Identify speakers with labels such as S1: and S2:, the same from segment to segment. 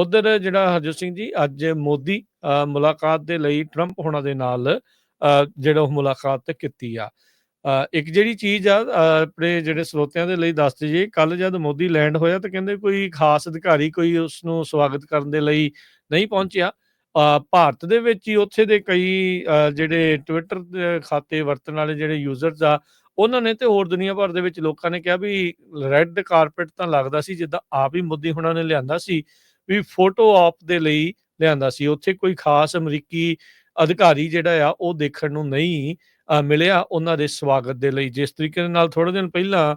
S1: ਉਧਰ ਜਿਹੜਾ ਹਰਜੋਤ ਸਿੰਘ ਜੀ ਅੱਜ ਮੋਦੀ ਅ, ਮੁਲਾਕਾਤ ਦੇ ਲਈ ਟਰੰਪ ਹੋਣਾ ਦੇ ਨਾਲ ਜਿਹੜਾ ਉਹ ਮੁਲਾਕਾਤ ਕੀਤੀ ਆ। ਇੱਕ ਜਿਹੜੀ ਚੀਜ਼ ਆ ਆਪਣੇ ਜਿਹੜੇ ਸਰੋਤਿਆਂ ਦੇ ਲਈ ਦੱਸ ਦਈਏ ਕੱਲ ਜਦ ਮੋਦੀ ਲੈਂਡ ਹੋਇਆ ਤਾਂ ਕਹਿੰਦੇ ਕੋਈ ਖਾਸ ਅਧਿਕਾਰੀ ਕੋਈ ਉਸ ਨੂੰ ਸਵਾਗਤ ਕਰਨ ਦੇ ਲਈ ਨਹੀਂ ਪਹੁੰਚਿਆ। ਅ, ਭਾਰਤ ਦੇ ਵਿੱਚ ਹੀ ਉੱਥੇ ਦੇ ਕਈ ਜਿਹੜੇ ਟਵਿੱਟਰ ਖਾਤੇ ਵਰਤਣ ਵਾਲੇ ਜਿਹੜੇ ਯੂਜ਼ਰਸ ਆ ਉਹਨਾਂ ਨੇ ਤੇ ਹੋਰ ਦੁਨੀਆ ਭਰ ਦੇ ਵਿੱਚ ਲੋਕਾਂ ਨੇ ਕਿਹਾ ਵੀ ਰੈੱਡ ਕਾਰਪਟ ਤਾਂ ਲੱਗਦਾ ਸੀ ਜਿੱਦਾਂ ਆਪ ਹੀ ਮੋਦੀ ਹੁਣਾਂ ਨੇ ਲਿਆਂਦਾ ਸੀ। ਵੀ ਫੋਟੋ ਆਪ ਦੇ ਲਈ ਲਿਆਂਦਾ ਸੀ। ਉੱਥੇ ਕੋਈ ਖਾਸ ਅਮਰੀਕੀ ਅਧਿਕਾਰੀ ਜਿਹੜਾ ਆ, ਉਹ ਦੇਖਣ ਨੂੰ ਨਹੀਂ ਮਿਲਿਆ। ਉਹਨਾਂ ਦੇ ਸਵਾਗਤ ਦੇ ਲਈ। ਜਿਸ ਤਰੀਕੇ ਦੇ ਨਾਲ ਥੋੜੇ ਦਿਨ ਪਹਿਲਾਂ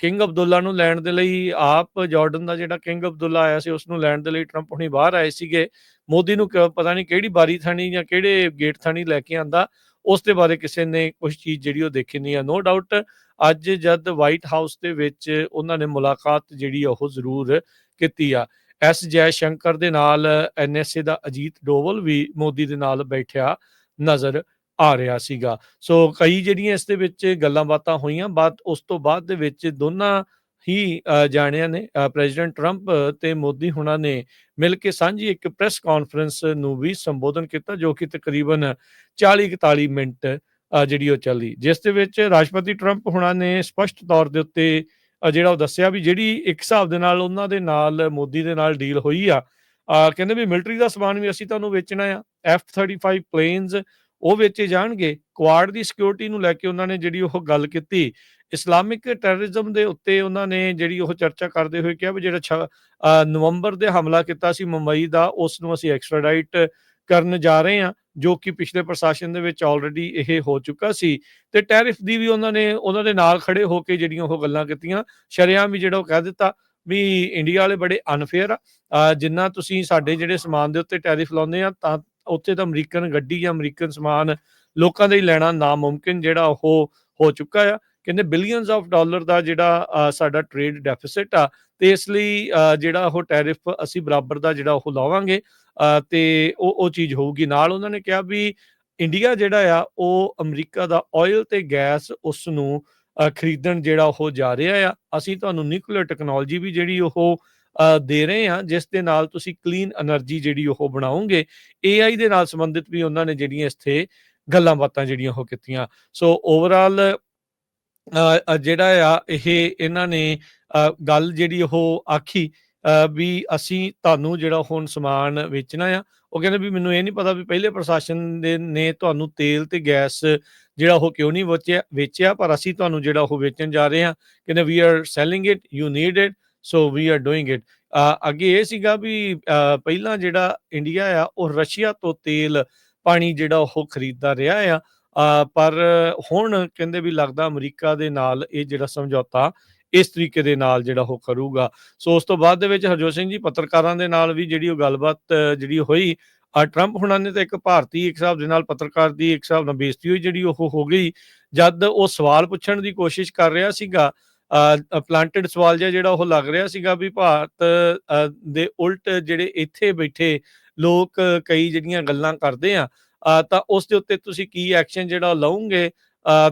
S1: ਕਿੰਗ ਅਬਦੁੱਲਾ ਨੂੰ ਲੈਣ ਦੇ ਲਈ ਆਪ ਜਾਰਡਨ ਦਾ ਜਿਹੜਾ ਕਿੰਗ ਅਬਦੁੱਲਾ ਆਇਆ ਸੀ ਉਸ ਨੂੰ ਲੈਣ ਦੇ ਲਈ ਟਰੰਪ ਹੁਣੀ ਬਾਹਰ ਆਏ ਸੀਗੇ। ਮੋਦੀ ਨੂੰ ਪਤਾ ਨਹੀਂ ਕਿਹੜੀ ਬਾਰੀ ਥਾਣੀ ਜਾਂ ਕਿਹੜੇ ਗੇਟ ਥਾਣੀ ਲੈ ਕੇ ਆਂਦਾ। ਉਸ ਦੇ ਬਾਰੇ ਕਿਸੇ ਨੇ ਕੁਝ ਚੀਜ਼ ਜਿਹੜੀ ਉਹ ਦੇਖੀ ਨਹੀਂ ਆ। ਨੋ ਡਾਊਟ ਅੱਜ ਜਦ ਵਾਈਟ ਹਾਊਸ ਦੇ ਵਿੱਚ ਉਹਨਾਂ ਨੇ ਮੁਲਾਕਾਤ ਜਿਹੜੀ ਆ, ਉਹ ਜ਼ਰੂਰ ਕੀਤੀ ਆ। ਐਸ ਜੈ ਸ਼ੰਕਰ ਦੇ ਨਾਲ ਐਨਐਸਏ ਦਾ ਅਜੀਤ ਡੋਵਲ ਵੀ ਮੋਦੀ ਦੇ ਨਾਲ ਬੈਠਿਆ ਨਜ਼ਰ ਆ ਰਿਹਾ ਸੀਗਾ। ਸੋ ਕਈ ਜਿਹੜੀਆਂ ਇਸ ਦੇ ਵਿੱਚ ਗੱਲਾਂ ਬਾਤਾਂ ਹੋਈਆਂ ਬਾਅਦ ਉਸ ਤੋਂ ਬਾਅਦ ਦੇ ਵਿੱਚ ਦੋਨਾਂ ਹੀ ਅ, ਜਾਣਿਆਂ ਨੇ ਪ੍ਰੈਜ਼ੀਡੈਂਟ ਟਰੰਪ ਤੇ ਮੋਦੀ ਹੁਣਾਂ ਨੇ ਮਿਲ ਕੇ ਸਾਂਝੀ ਇੱਕ ਪ੍ਰੈਸ ਕਾਨਫਰੰਸ ਨੂੰ ਵੀ ਸੰਬੋਧਨ ਕੀਤਾ ਜੋ ਕਿ ਤਕਰੀਬਨ 40-41 ਮਿੰਟ ਜਿਹੜੀ ਉਹ ਚੱਲੀ। ਜਿਸ ਦੇ ਵਿੱਚ ਰਾਸ਼ਟਰਪਤੀ ਟਰੰਪ ਹੁਣਾਂ ਨੇ ਸਪਸ਼ਟ ਤੌਰ ਦੇ ਉੱਤੇ ਜਿਹੜਾ ਉਹ ਦੱਸਿਆ ਵੀ ਜਿਹੜੀ ਇੱਕ ਹਿਸਾਬ ਦੇ ਨਾਲ ਉਹਨਾਂ ਦੇ ਨਾਲ ਮੋਦੀ ਦੇ ਨਾਲ ਡੀਲ ਹੋਈ ਆ ਕਹਿੰਦੇ ਵੀ ਮਿਲਟਰੀ ਦਾ ਸਮਾਨ ਵੀ ਅਸੀਂ ਤੁਹਾਨੂੰ ਵੇਚਣਾ ਆ F35 ਪਲੇਨਸ ਉਹ ਵੇਚੇ ਜਾਣਗੇ ਕੁਆਡ ਦੀ ਸਿਕਿਉਰਿਟੀ ਨੂੰ ਲੈ ਕੇ ਉਹਨਾਂ ਨੇ ਜਿਹੜੀ ਉਹ ਗੱਲ ਕੀਤੀ ਇਸਲਾਮਿਕ ਟੈਰਰਿਜ਼ਮ ਦੇ ਉੱਤੇ ਉਹਨਾਂ ਨੇ ਜਿਹੜੀ ਉਹ ਚਰਚਾ ਕਰਦੇ ਹੋਏ ਕਿਹਾ ਵੀ ਜਿਹੜਾ ਛ- ਨਵੰਬਰ ਦੇ ਹਮਲਾ ਕੀਤਾ ਸੀ ਮੁੰਬਈ ਦਾ, ਉਸ ਨੂੰ ਅਸੀਂ ਐਕਸਟ੍ਰਾਡਾਈਟ ਕਰਨ ਜਾ ਰਹੇ ਹਾਂ ਜੋ ਕਿ ਪਿਛਲੇ ਪ੍ਰਸ਼ਾਸਨ ਦੇ ਵਿੱਚ ਆਲਰੇਡੀ ਇਹ ਹੋ ਚੁੱਕਾ ਸੀ ਤੇ ਟੈਰਿਫ ਦੀ ਵੀ ਉਹਨਾਂ ਨੇ, ਉਹਨਾਂ ਦੇ ਨਾਲ ਖੜੇ ਹੋ ਕੇ ਜਿਹੜੀਆਂ ਉਹ ਗੱਲਾਂ ਕੀਤੀਆਂ। ਸ਼ਰੇਆਮ ਵੀ ਜਿਹੜਾ ਉਹ ਕਹਿ ਦਿੱਤਾ ਵੀ ਇੰਡੀਆ ਵਾਲੇ ਬੜੇ ਅਨਫੇਅਰ ਆ। ਜਿੰਨਾ ਤੁਸੀਂ ਸਾਡੇ ਜਿਹੜੇ ਸਮਾਨ ਦੇ ਉੱਤੇ ਟੈਰਿਫ ਲਾਉਂਦੇ ਆ, ਤਾਂ ਉੱਥੇ ਤਾਂ ਅਮਰੀਕਨ ਗੱਡੀ ਜਾਂ ਅਮਰੀਕਨ ਸਮਾਨ ਲੋਕਾਂ ਦੇ ਹੀ ਲੈਣਾ ਨਾਮੁਮਕਿਨ ਜਿਹੜਾ ਉਹ ਹੋ ਚੁੱਕਾ ਆ। ਕਹਿੰਦੇ ਬਿਲੀਅਨਸ ਆਫ ਡਾਲਰ ਦਾ ਜਿਹੜਾ ਸਾਡਾ ਟ੍ਰੇਡ ਡੈਫਿਸਿਟ ਆ, ਤੇ ਇਸ ਲਈ ਜਿਹੜਾ ਉਹ ਟੈਰਿਫ ਅਸੀਂ ਬਰਾਬਰ ਦਾ ਜਿਹੜਾ ਉਹ ਲਾਵਾਂਗੇ। ਤੇ ਉਹ ਉਹ ਚੀਜ਼ ਹੋਊਗੀ। ਨਾਲ ਉਹਨਾਂ ਨੇ ਕਿਹਾ ਵੀ ਇੰਡੀਆ ਜਿਹੜਾ ਆ, ਉਹ ਅਮਰੀਕਾ ਦਾ ਆਇਲ ਤੇ ਗੈਸ ਉਸ ਨੂੰ ਖਰੀਦਣ ਜਿਹੜਾ ਉਹ ਜਾ ਰਿਹਾ ਆ। ਅਸੀਂ ਤੁਹਾਨੂੰ ਨਿਊਕਲੀਅਰ ਟੈਕਨੋਲੋਜੀ ਵੀ ਜਿਹੜੀ ਉਹ ਦੇ ਰਹੇ ਹਾਂ, ਜਿਸ ਦੇ ਨਾਲ ਤੁਸੀਂ ਕਲੀਨ એનર્ਜੀ ਜਿਹੜੀ ਉਹ ਬਣਾਉਂਗੇ AI ਦੇ ਨਾਲ ਸੰਬੰਧਿਤ ਵੀ ਉਹਨਾਂ ਨੇ ਜਿਹੜੀਆਂ ਇੱਥੇ ਗੱਲਾਂ ਬਾਤਾਂ ਜਿਹੜੀਆਂ ਉਹ ਕੀਤੀਆਂ। ਸੋ ਓਵਰਆਲ ਜਿਹੜਾ ਆ, ਇਹ ਇਹਨਾਂ ਨੇ ਗੱਲ ਜਿਹੜੀ ਉਹ ਆਖੀ ਵੀ ਅਸੀਂ ਤੁਹਾਨੂੰ ਜਿਹੜਾ ਹੁਣ ਸਮਾਨ ਵੇਚਣਾ ਆ, ਉਹ ਕਹਿੰਦੇ ਵੀ ਮੈਨੂੰ ਇਹ ਨਹੀਂ ਪਤਾ ਵੀ ਪਹਿਲੇ ਪ੍ਰਸ਼ਾਸਨ ਦੇ ਨੇ ਤੁਹਾਨੂੰ ਤੇਲ ਤੇ ਗੈਸ ਜਿਹੜਾ ਉਹ ਕਿਉਂ ਨਹੀਂ ਵੇਚਿਆ ਵੇਚਿਆ, ਪਰ ਅਸੀਂ ਤੁਹਾਨੂੰ ਜਿਹੜਾ ਉਹ ਵੇਚਣ ਜਾ ਰਹੇ ਹਾਂ। ਕਹਿੰਦੇ we are selling it you need it so we are doing it ਅੱਗੇ ਇਹ ਸੀਗਾ ਵੀ ਪਹਿਲਾਂ ਜਿਹੜਾ ਇੰਡੀਆ ਆ, ਉਹ ਰਸ਼ੀਆ ਤੋਂ ਤੇਲ, ਪਾਣੀ ਜਿਹੜਾ ਉਹ ਖਰੀਦਦਾ ਰਿਹਾ ਆ। ਪਰ ਹੁਣ ਕਹਿੰਦੇ ਵੀ ਲੱਗਦਾ ਅਮਰੀਕਾ ਦੇ ਨਾਲ ਇਹ ਜਿਹੜਾ ਸਮਝੌਤਾ ਇਸ ਤਰੀਕੇ ਦੇ ਨਾਲ ਜਿਹੜਾ ਉਹ ਕਰੂਗਾ। ਸੋ ਉਸ ਤੋਂ ਬਾਅਦ ਦੇ ਵਿੱਚ ਹਰਜੋਤ ਸਿੰਘ ਜੀ ਪੱਤਰਕਾਰਾਂ ਦੇ ਨਾਲ ਵੀ ਜਿਹੜੀ ਉਹ ਗੱਲਬਾਤ ਜਿਹੜੀ ਹੋਈ ਆ ਟਰੰਪ ਹੁਣਾਂ ਨੇ ਤਾਂ ਇੱਕ ਭਾਰਤੀ ਇੱਕ ਹਿਸਾਬ ਦੇ ਨਾਲ ਪੱਤਰਕਾਰ ਦੀ ਇੱਕ ਹਿਸਾਬ ਨਾਲ ਬੇਇੱਜ਼ਤੀ ਹੋਈ ਜਿਹੜੀ ਉਹ ਹੋ ਗਈ। ਜਦ ਉਹ ਸਵਾਲ ਪੁੱਛਣ ਦੀ ਕੋਸ਼ਿਸ਼ ਕਰ ਰਿਹਾ ਸੀਗਾ ਪਲਾਂਟਡ ਸਵਾਲ ਜਿਹਾ ਜਿਹੜਾ ਉਹ ਲੱਗ ਰਿਹਾ ਸੀਗਾ ਵੀ ਭਾਰਤ ਅ, ਦੇ ਉਲਟ ਜਿਹੜੇ ਇੱਥੇ ਬੈਠੇ ਲੋਕ ਕਈ ਜਿਹੜੀਆਂ ਗੱਲਾਂ ਕਰਦੇ ਆ ਤਾਂ ਉਸ ਦੇ ਉੱਤੇ ਤੁਸੀਂ ਕੀ ਐਕਸ਼ਨ ਜਿਹੜਾ ਲਓਗੇ? ਅ,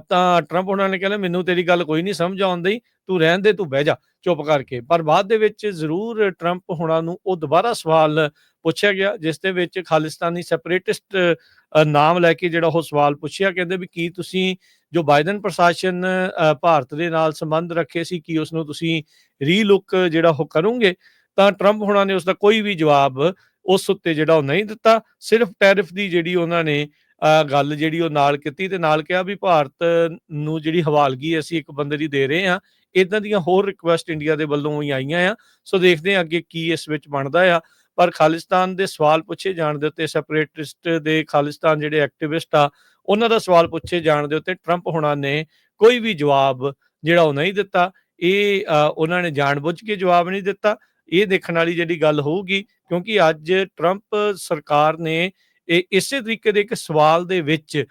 S1: ਤਾਂ ਟਰੰਪ ਉਹਨਾਂ ਨੇ ਕਹਿੰਦਾ ਮੈਨੂੰ ਤੇਰੀ ਗੱਲ ਕੋਈ ਨਹੀਂ ਸਮਝ ਆਉਂਦੀ ਤੂੰ ਰਹਿਣ ਦੇ, ਤੂੰ ਬਹਿ ਜਾ, ਚੁੱਪ ਕਰਕੇ। ਪਰ ਬਾਅਦ ਦੇ ਵਿੱਚ ਜ਼ਰੂਰ ਟਰੰਪ ਹੁਣਾਂ ਨੂੰ ਉਹ ਦੁਬਾਰਾ ਸਵਾਲ ਪੁੱਛਿਆ ਗਿਆ, ਜਿਸ ਦੇ ਵਿੱਚ ਖਾਲਿਸਤਾਨੀ ਸੈਪਰੇਟਿਸਟ ਨਾਮ ਲੈ ਕੇ ਜਿਹੜਾ ਉਹ ਸਵਾਲ ਪੁੱਛਿਆ, ਕਹਿੰਦੇ ਵੀ ਕੀ ਤੁਸੀਂ ਜੋ ਬਾਈਡਨ ਪ੍ਰਸ਼ਾਸਨ ਭਾਰਤ ਦੇ ਨਾਲ ਸੰਬੰਧ ਰੱਖੇ ਸੀ, ਕੀ ਉਸ ਨੂੰ ਤੁਸੀਂ ਰੀਲੁੱਕ ਜਿਹੜਾ ਉਹ ਕਰੋਗੇ? ਤਾਂ ਟਰੰਪ ਹੁਣਾਂ ਨੇ ਉਸ ਦਾ ਕੋਈ ਵੀ ਜਵਾਬ ਉਸ ਉੱਤੇ ਜਿਹੜਾ ਉਹ ਨਹੀਂ ਦਿੱਤਾ। ਸਿਰਫ ਟੈਰਿਫ ਦੀ ਜਿਹੜੀ ਉਹਨਾਂ ਨੇ ਗੱਲ ਜਿਹੜੀ ਉਹ ਨਾਲ ਕੀਤੀ ਤੇ ਨਾਲ ਕਿਹਾ ਵੀ ਭਾਰਤ ਨੂੰ ਜਿਹੜੀ ਹਵਾਲਗੀ ਅਸੀਂ ਇੱਕ ਬੰਦੇ ਦੀ ਦੇ ਰਹੇ ਹਾਂ ਇਦਾਂ ਦੀਆਂ ਹੋਰ ਰਿਕੁਐਸਟ ਇੰਡੀਆ ਦੇ ਵੱਲੋਂ ਵੀ ਆਈਆਂ ਆ। ਸੋ ਦੇਖਦੇ ਹਾਂ ਅੱਗੇ ਕੀ ਇਸ ਵਿੱਚ ਬਣਦਾ ਆ। ਪਰ ਖਾਲਿਸਤਾਨ ਦੇ ਸਵਾਲ ਪੁੱਛੇ ਜਾਣ ਦੇ ਉੱਤੇ ਸੈਪਰੇਟਿਸਟ ਦੇ ਖਾਲਿਸਤਾਨ ਜਿਹੜੇ ਐਕਟਿਵਿਸਟ ਆ, ਉਹਨਾਂ ਦਾ ਸਵਾਲ ਪੁੱਛੇ ਜਾਣ ਦੇ ਉੱਤੇ ਟਰੰਪ ਹੁਣਾਂ ਨੇ ਕੋਈ ਵੀ ਜਵਾਬ ਜਿਹੜਾ ਉਹ ਨਹੀਂ ਦਿੱਤਾ। ਇਹ ਉਹਨਾਂ ਨੇ ਜਾਣਬੁੱਝ ਕੇ ਜਵਾਬ ਨਹੀਂ ਦਿੱਤਾ। ਇਹ ਦੇਖਣ ਵਾਲੀ ਜਿਹੜੀ ਗੱਲ ਹੋਊਗੀ ਕਿਉਂਕਿ ਅੱਜ ਟਰੰਪ ਸਰਕਾਰ ਨੇ ਇਹ ਇਸੇ ਤਰੀਕੇ ਦੇ ਇੱਕ ਸਵਾਲ ਦੇ ਵਿੱਚ